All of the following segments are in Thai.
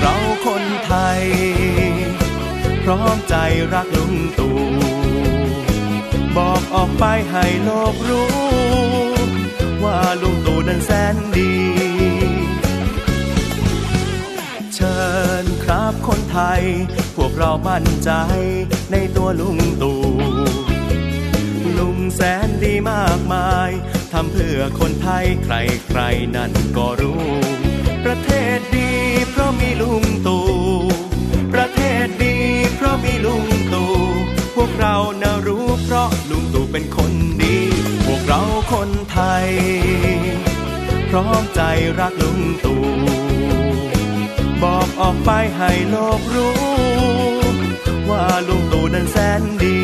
เราคนไทย พร้อมใจรักลุงตู่บอกออกไปให้โลกรู้ ว่าลุงตู่นั้นแสนดี เชิญครับคนไทย พวกเรามั่นใจในตัวลุงตู่ลุงแสนดีมากมายทำเพื่อคนไทยใครใครๆนั่นก็รู้ คนไทย พร้อมใจรักลุงตู่บอกออกไปให้โลกรู้ ว่าลุงตู่นั้นแสนดี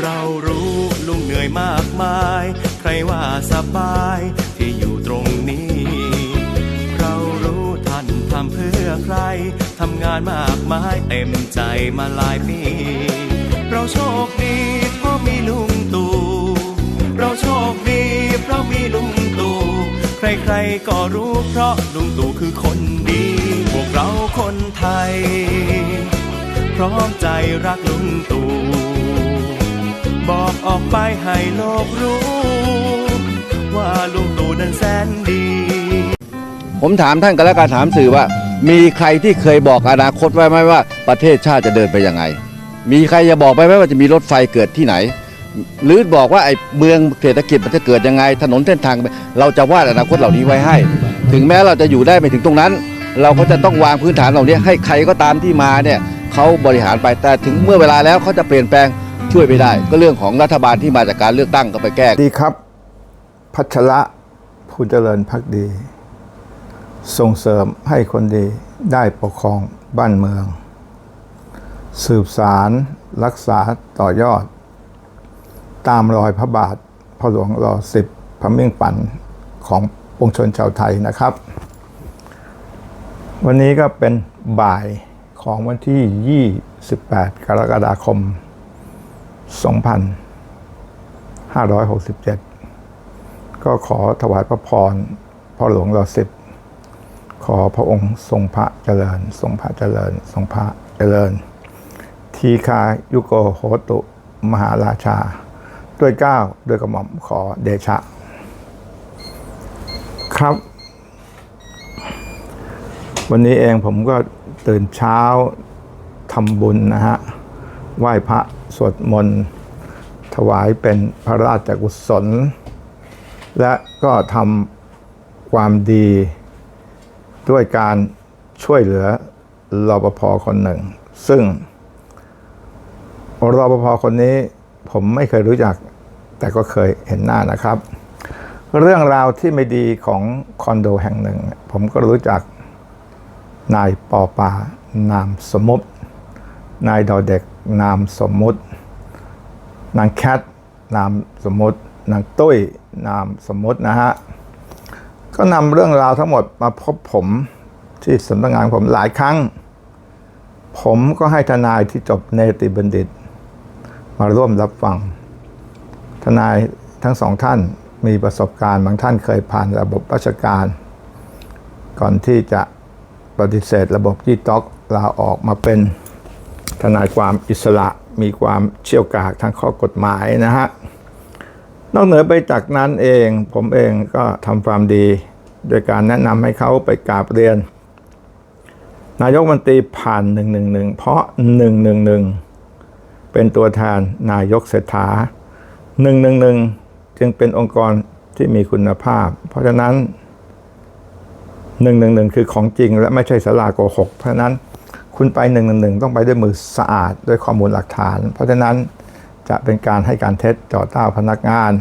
เรารู้ลุงเหนื่อยมากมาย ใครว่าสบายที่อยู่ตรงนี้ เรารู้ท่านทำเพื่อใครทำงานมากมายเต็มใจมาหลายปี เราโชคดีะมีลุงตู่เราโชคดีเพราะมีลุงตู่ใครๆก็รู้เพราะลุงตู่คือคนดี พวกเราคนไทย พร้อมใจรักลุงตู่บอกออกไปให้โลกรู้ ว่าลุงตู่นั้นแสนดี ผมถามท่านกันแล้วการถามสื่อว่า มีใครที่เคยบอกอนาคตไว้ไหมว่า ประเทศชาติจะเดินไปยังไง มีใครจะบอกไปไหมว่าจะมีรถไฟเกิดที่ไหน หรือบอกว่าไอ้เมืองเศรษฐกิจมันจะเกิดยังไง ถนนเส้นทาง เราจะวาดอนาคตเหล่านี้ไว้ให้ ถึงแม้เราจะอยู่ได้ไม่ถึงตรงนั้น เราก็จะต้องวางพื้นฐานเหล่านี้ให้ใครก็ตามที่มาเนี่ยเขาบริหารไปแต่ถึงเมื่อเวลาแล้วเขาจะเปลี่ยนแปลงช่วยไม่ได้ ก็เรื่องของรัฐบาลที่มาจากการเลือกตั้งก็ไปแก้ดีครับ พัชระผู้เจริญพักดี ส่งเสริมให้คนดีได้ปกครองบ้านเมือง สืบสารรักษาต่อยอด ตามรอยพระบาทพระหลวงรอสิบพระมี่งปั่นของปวงชนชาวไทยนะครับ วันนี้ก็เป็นบ่ายของวันที่ 28 กรกฎาคม 2567 ก็ขอถวายพระพรพ่อหลวงรอสิบขอพระองค์ทรงพระเจริญ ทรงพระเจริญ ทรงพระเจริญ ทีคายุโกโหตุ มหาราชา ด้วยเก้าวด้วยกระหม่อมขอเดชะ ครับ วันนี้เองผมก็ตื่นเช้าทำบุญนะฮะ ไหว้พระสวดมนต์ ถวายเป็นพระราชกุศล และก็ทำความดีด้วยการช่วยเหลือรปภคนหนึ่ง ซึ่ง รปภคนนี้ผมไม่เคยรู้จัก แต่ก็เคยเห็นหน้านะครับ เรื่องราวที่ไม่ดีของคอนโดแห่งหนึ่ง ผมก็รู้จักนายปอปานามสมมุติ นายดอเด็กนามสมมุติ นางแคทนามสมมติ นางตุ้ยนามสมมตินะฮะ ก็นำเรื่องราวทั้งหมดมาพบผมที่สำนักงานผมหลายครั้ง ผมก็ให้ทนายที่จบเนติบัณฑิต มาร่วมรับฟัง ทนายทั้งสองท่านมีประสบการณ์บางท่านเคยผ่านระบบราชการ ก่อนที่จะปฏิเสธระบบยี่ต๊อกลาออกมาเป็นทนายความอิสระมีความเชี่ยวกาจทางข้อกฎหมายนะฮะ นอกเหนือไปจากนั้นเอง ผมเองก็ทำความดี โดยการแนะนำให้เขาไปกราบเรียน นายกมนตรีผ่าน 111 เพราะ 111 เป็นตัวแทนนายกเศรษฐา111จึงเป็นองค์กรที่มีคุณภาพ เพราะฉะนั้น111คือของจริง และไม่ใช่สลาโกหก เพราะฉะนั้นคุณไปหนึ่งหนึ่งต้องไปด้วยมือสะอาดด้วยข้อมูลหลักฐาน เพราะฉะนั้นจะเป็นการให้การเท็จจ่อต้าวพนักงาน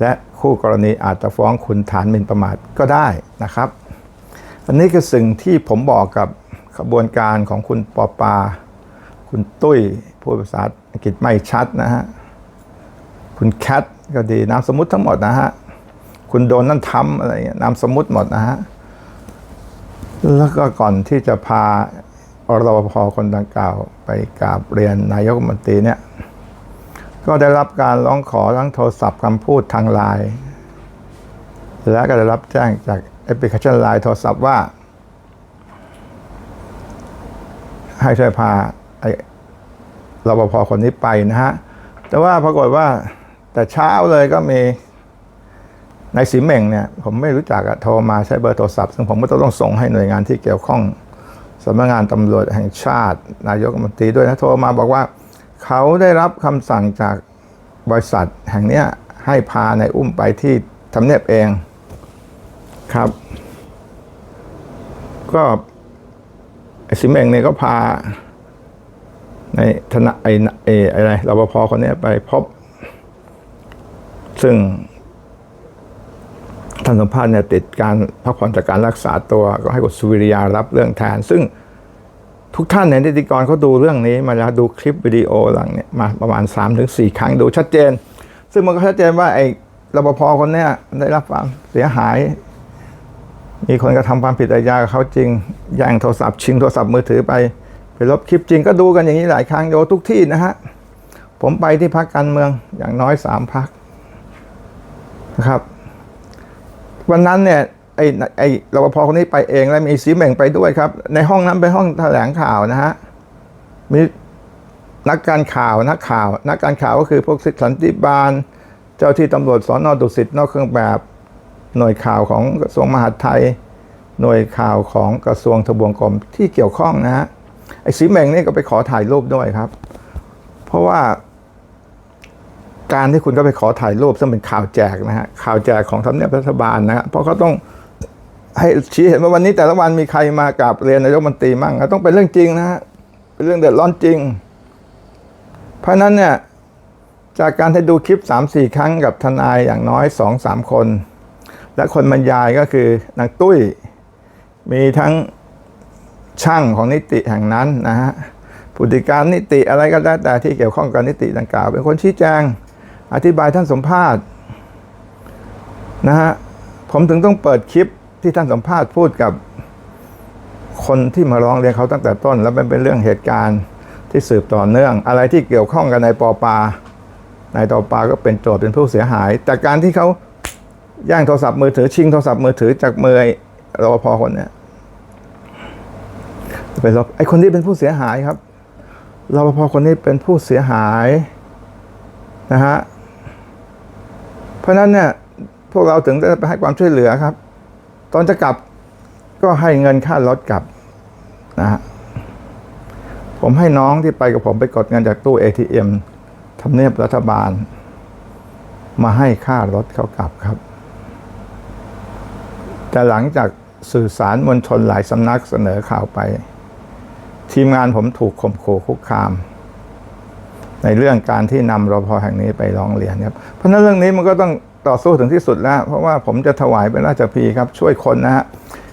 และคู่กรณีอาจจะฟ้องคุณฐานหมิ่นประมาทก็ได้นะครับ อันนี้คือสิ่งที่ผมบอกกับขบวนการของคุณปอปา คุณตุ้ยพูดภาษาอังกฤษไม่ชัดนะฮะ คุณแคทก็ดีนามสมมุติทั้งหมดนะฮะ คุณโดนนั่นทำอะไรเงี้ยนามสมมุติหมดนะฮะ แล้วก็ก่อนที่จะพารปภคนดังกล่าวไปกราบเรียนนายกรัฐมนตรีเนี่ย ก็ได้รับการร้องขอทั้งโทรศัพท์คำพูดทางไลน์และก็ได้รับแจ้งจากแอปพลิเคชันไลน์โทรศัพท์ว่า ให้ช่วยพา ไอ้รปภคนนี้ไปนะฮะ แต่ว่าปรากฏว่าแต่เช้าเลยก็มีนายสีเม่งเนี่ย ผมไม่รู้จักอะโทรมาใช้เบอร์โทรศัพท์ ซึ่งผมก็ต้องส่งให้หน่วยงานที่เกี่ยวข้องสำนักงานตำรวจแห่งชาติ นายกรัฐมนตรีด้วยนะโทรมาบอกว่า เขาได้รับคำสั่งจากบริษัทแห่งเนี้ยให้พานายอุ้มไปที่ทำเนียบเองครับ ก็สิมเมงเนี่ยก็พา ในธนาไอไออะไรรปภคนนี้ไปพบ ซึ่งท่านสมภาษณ์เนี่ยติดการพักผ่อนจากการรักษาตัวก็ให้กดสุวิริยารับเรื่องแทน ซึ่งทุกท่านในนิติกรเขาดูเรื่องนี้มาแล้วดูคลิปวิดีโอหลังเนี่ยมาประมาณ 3-4 ครั้งดูชัดเจน ซึ่งมันก็ชัดเจนว่าไอ้รปภคนเนี้ยได้รับความเสียหาย มีคนกระทำความผิดอาญากับเขาจริงแย่งโทรศัพท์ชิงโทรศัพท์มือถือไป ไปลบคลิปจริงก็ดูกันอย่างนี้หลายครั้งโยทุกที่นะฮะ ผมไปที่พักการเมืองอย่างน้อยสามพักนะครับ วันนั้นเนี่ยไอ้ไอ้รปภคนนี้ไปเองและมีสีเหม่งไปด้วยครับ ในห้องนั้นเป็นห้องแถลงข่าวนะฮะมีนักการข่าวนักข่าว นักการข่าวก็คือพวกสันติบาล เจ้าที่ตำรวจสอนอดุสิตนอกเครื่องแบบหน่วยข่าวของกระทรวงมหาดไทย หน่วยข่าวของกระทรวงทบวงกรมที่เกี่ยวข้องนะฮะ ไอ้สีเหม่งนี่ก็ไปขอถ่ายรูปด้วยครับ เพราะว่า การที่คุณก็ไปขอถ่ายรูปซึ่งเป็นข่าวแจกนะฮะข่าวแจกของทำเนียบรัฐบาลนะฮะเพราะเขาต้องให้ชี้เห็นว่าวันนี้แต่ละวันมีใครมากราบเรียนนายกรัฐมนตรีมั่งต้องเป็นเรื่องจริงนะฮะเป็นเรื่องเดือดร้อนจริง เพราะนั้นเนี่ยจากการที่ดูคลิป3-4ครั้งกับทนายอย่างน้อย2-3คน และคนบรรยายก็คือนางตุ้ย มีทั้ง ช่างของนิติแห่งนั้นนะฮะผู้จัดการนิติอะไรก็แล้วแต่ที่เกี่ยวข้องกับนิติดังกล่าว เป็นคนชี้แจงอธิบายท่านสมภาษณ์นะฮะผมถึงต้องเปิดคลิปที่ท่านสมภาษณ์พูดกับคนที่มาร้องเรียนเขาตั้งแต่ต้น แล้วมันเป็นเรื่องเหตุการณ์ที่สืบต่อเนื่อง อะไรที่เกี่ยวข้องกับนายปอปานายปอปาก็เป็นโจทย์เป็นผู้เสียหาย แต่การที่เขาย่างโทรศัพท์มือถือชิงโทรศัพท์มือถือจากมือไอ้รปภคนเนี้ย เป็นรปไอ้คนนี้เป็นผู้เสียหายครับรปภคนนี้เป็นผู้เสียหายนะฮะเพราะฉะนั้นเนี่ยพวกเราถึงได้ไปให้ความช่วยเหลือครับ ตอนจะกลับก็ให้เงินค่ารถกลับนะฮะผมให้น้องที่ไปกับผมไปกดเงินจากตู้ ATM ทำเนียบรัฐบาล มาให้ค่ารถเขากลับครับ แต่หลังจากสื่อสารมวลชนหลายสำนักเสนอข่าวไป ทีมงานผมถูกข่มขู่คุกคาม ในเรื่องการที่นำรพแห่งนี้ไปร้องเรียนครับ เพราะนั้นเรื่องนี้มันก็ต้องต่อสู้ถึงที่สุดแล้ว เพราะว่าผมจะถวายเป็นราชพีครับ ช่วยคนนะฮะ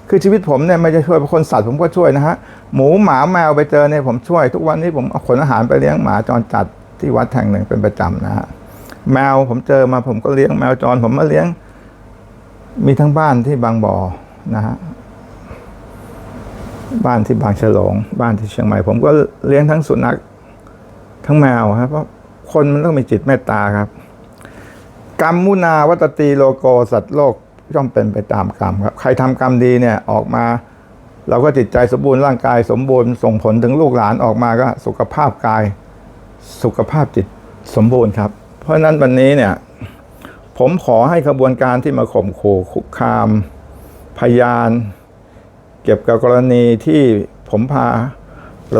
คือชีวิตผมเนี่ยไม่จะช่วยคนสัตว์ผมก็ช่วยนะฮะหมูหมาแมวไปเจอเนี่ยผมช่วย ทุกวันนี้ผมเอาขนอาหารไปเลี้ยงหมาจรจัดที่วัดแห่งหนึ่งเป็นประจำนะฮะแมวผมเจอมาผมก็เลี้ยงแมวจรผมมาเลี้ยง มีทั้งบ้านที่บางบ่อนะฮะ บ้านที่บางฉลงบ้านที่เชียงใหม่ ผมก็เลี้ยงทั้งสุนัขทั้งแมวครับเพราะคนมันต้องมีจิตเมตตาครับ กรรมมุนาวัตตีโลโกสัตว์โลกย่อมเป็นไปตามกรรมครับ ใครทำกรรมดีเนี่ยออกมา เราก็จิตใจสมบูรณ์ร่างกายสมบูรณ์ส่งผลถึงลูกหลานออกมาก็สุขภาพกาย สุขภาพจิตสมบูรณ์ครับ เพราะฉะนั้นวันนี้เนี่ย ผมขอให้ขบวนการที่มาข่มขู่คุกคาม พยาน เก็บกับกรณีที่ผมพา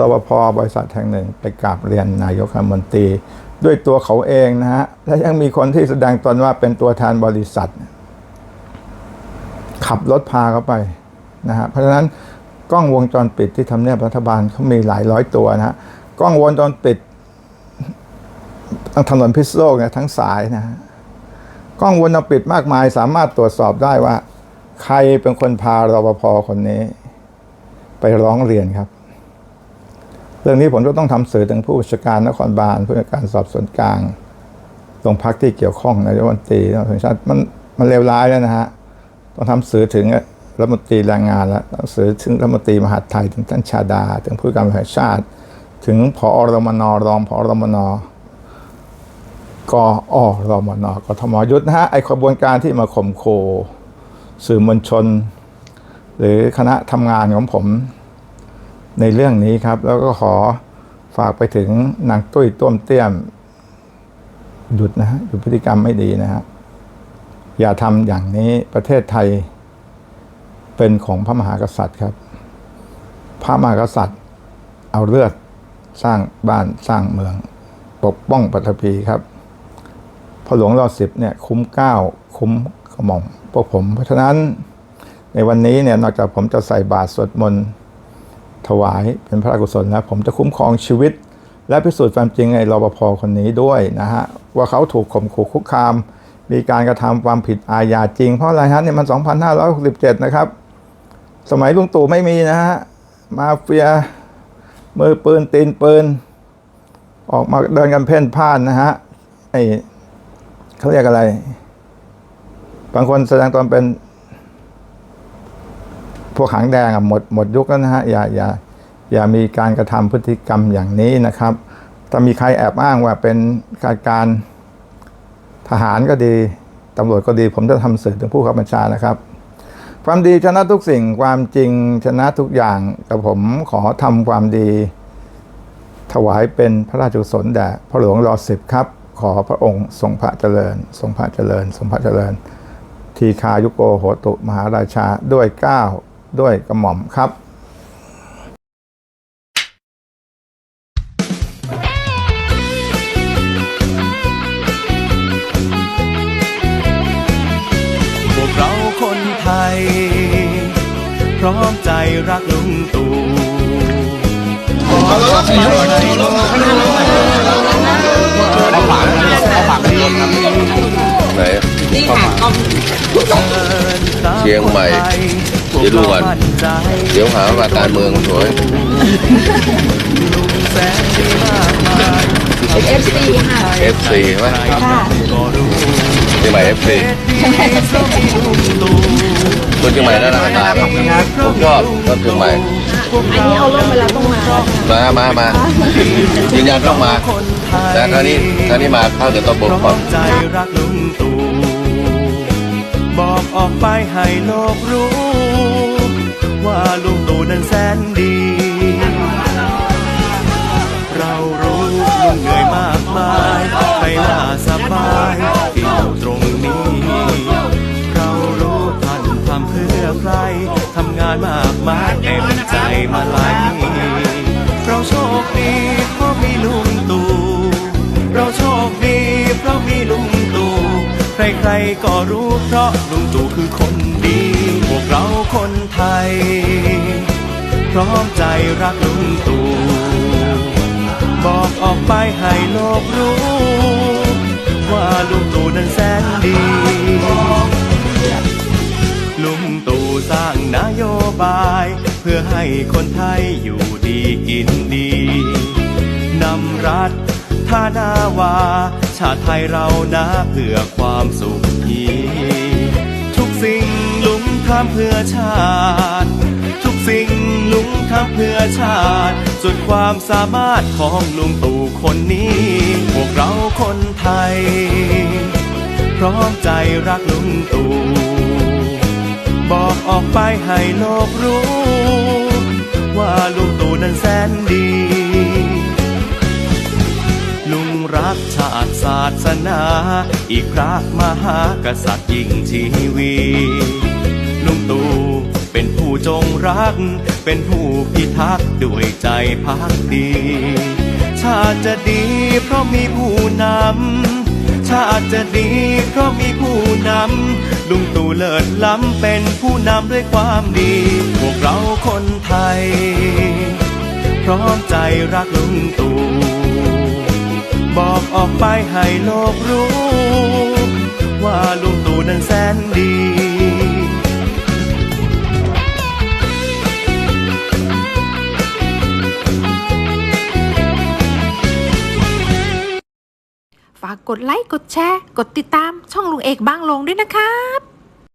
รปภบริษัทแห่งหนึ่ง ไปกราบเรียนนายกรัฐมนตรี ด้วยตัวเขาเองนะฮะ และยังมีคนที่แสดงตนว่าเป็นตัวแทนบริษัท ขับรถพาเขาไปนะฮะเพราะฉะนั้นกล้องวงจรปิดที่ทำเนียบรัฐบาลเขามีหลายร้อยตัวนะฮะกล้องวงจรปิดทางถนนพิษโลกเนี่ยทั้งสายนะฮะกล้องวงจรปิดมากมายสามารถตรวจสอบได้ว่า ใครเป็นคนพารปภคนนี้ ไปร้องเรียนครับ เรื่องนี้ผมก็ต้องทำสื่อถึงผู้บัญชาการนครบาลผู้จัดการสอบสวนกลางโรงพักที่เกี่ยวข้องนายกรัฐมนตรีตำรวจแห่งชาติมันมันเลวร้ายแล้วนะฮะต้องทำสื่อถึงรัฐมนตรีแรงงานแล้วต้องสื่อถึงรัฐมนตรีมหาดไทยถึงท่านชาดา ถึงผู้การแห่งชาติ ถึงผอรมนรองผอรมนกอรมนกทมยุทธนะฮะไอขบวนการที่มาข่มโค สื่อมวลชน หรือคณะทำงานของผมในเรื่องนี้ครับ แล้วก็ขอฝากไปถึงนางตุ้ยต้วมเตี้ยม หยุดนะฮะหยุดพฤติกรรมไม่ดีนะฮะอย่าทำอย่างนี้ประเทศไทยเป็นของพระมหากษัตริย์ครับ พระมหากษัตริย์ เอาเลือดสร้างบ้านสร้างเมือง ปกป้องปฐพีครับพระหลวงรอสิบเนี่ยคุ้มเก้าคุ้มกระหม่อม พวกผม เพราะฉะนั้นในวันนี้เนี่ยนอกจากผมจะใส่บาตรสวดมนต์ถวายเป็นพระกุศลแล้วผมจะคุ้มครองชีวิต และพิสูจน์ความจริงในรปภคนนี้ด้วยนะฮะว่าเขาถูกข่มขู่คุกคาม มีการกระทำความผิดอาญาจริง เพราะอะไรฮะเนี่ยมัน 2567 นะครับ สมัยลุงตู่ไม่มีนะฮะมาเฟียมือปืนตีนปืน ออกมาเดินกันเพ่นพ่านนะฮะไอเขาเรียกอะไร บางคนแสดงตนเป็น พวกหางแดงอะหมดหมดยุคแล้วนะฮะอย่าอย่าอย่ามีการกระทำพฤติกรรมอย่างนี้นะครับ ถ้ามีใครแอบอ้างว่าเป็นการการทหารก็ดีตำรวจก็ดี ผมจะทำสื่อถึงผู้ขับบัญชานะครับ ความดีชนะทุกสิ่งความจริงชนะทุกอย่างกับผมขอทำความดี ถวายเป็นพระราชกุศลแด่พระหลวงรอสิบครับ ขอพระองค์ทรงพระเจริญ ทรงพระเจริญ ทรงพระเจริญ ทีคายุโกโหตุมหาราชาด้วยเกล้าวด้วยกระหม่อมครับพวกเราคนไทย พร้อมใจรักลุงตู่บอกว่าไม่ให้โลกรู้ ว่าลุงตู่ดีไหนนี่ค่ะกล้องเชียงใหม่ เดี๋ยวดูก่อนเดี๋ยวหาว่าการเมืองสวยแสนดีมากมายเป็น FC ค่ะ FC ใช่ไหมค่ะก็รู้เชียงใหม่ FC คนเชียงใหม่น่ารักตาผมชอบคนเชียงใหม่อันนี้เอาลงเวลาต้องมา มามามายืนยันต้องมา แต่คราวนี้คราวนี้มาเข้าเดี๋ยวต้องบพกก่อนใจรักลุงตู่บอกออกไปให้โลกรู้ ว่าลุงตู่นั้นแสนดี เรารู้ลุงเหนื่อยมากมายใครล่าสบายที่อยู่ตรงนี้ เรารู้ท่านทำเพื่อใครทำงานมากมายเต็มใจมาหลายปีเราโชคดี ใครๆก็รู้เพราะลุงตู่คือคนดี พวกเราคนไทย พร้อมใจรักลุงตู่บอกออกไปให้โลกรู้ ว่าลุงตู่นั้นแสนดี ลุงตู่สร้างนโยบาย เพื่อให้คนไทยอยู่ดีกินดีนำรัฐฐานาวา ชาติไทยเรานะเพื่อความสุขทีทุกสิ่งลุงทำเพื่อชาติ ทุกสิ่งลุงทำเพื่อชาติ สุดความสามารถของลุงตู่คนนี้ พวกเราคนไทย พร้อมใจรักลุงตู่บอกออกไปให้โลกรู้า อีกพระมหากษัตริย์ยิ่งชีวีลุงตู่เป็นผู้จงรัก เป็นผู้พิทักษ์ด้วยใจพักดี ชาติจะดีเพราะมีผู้นำ ชาติจะดีเพราะมีผู้นำ ลุงตู่เลิศล้ำเป็นผู้นำด้วยความดี พวกเราคนไทย พร้อมใจรักลุงตู่ บอกออกไปให้โลกรู้ ว่าลุงตู่นั้นแสนดีฝากกดไลค์ กดแชร์ กดติดตามช่องลุงเอกบางลงด้วยนะครับ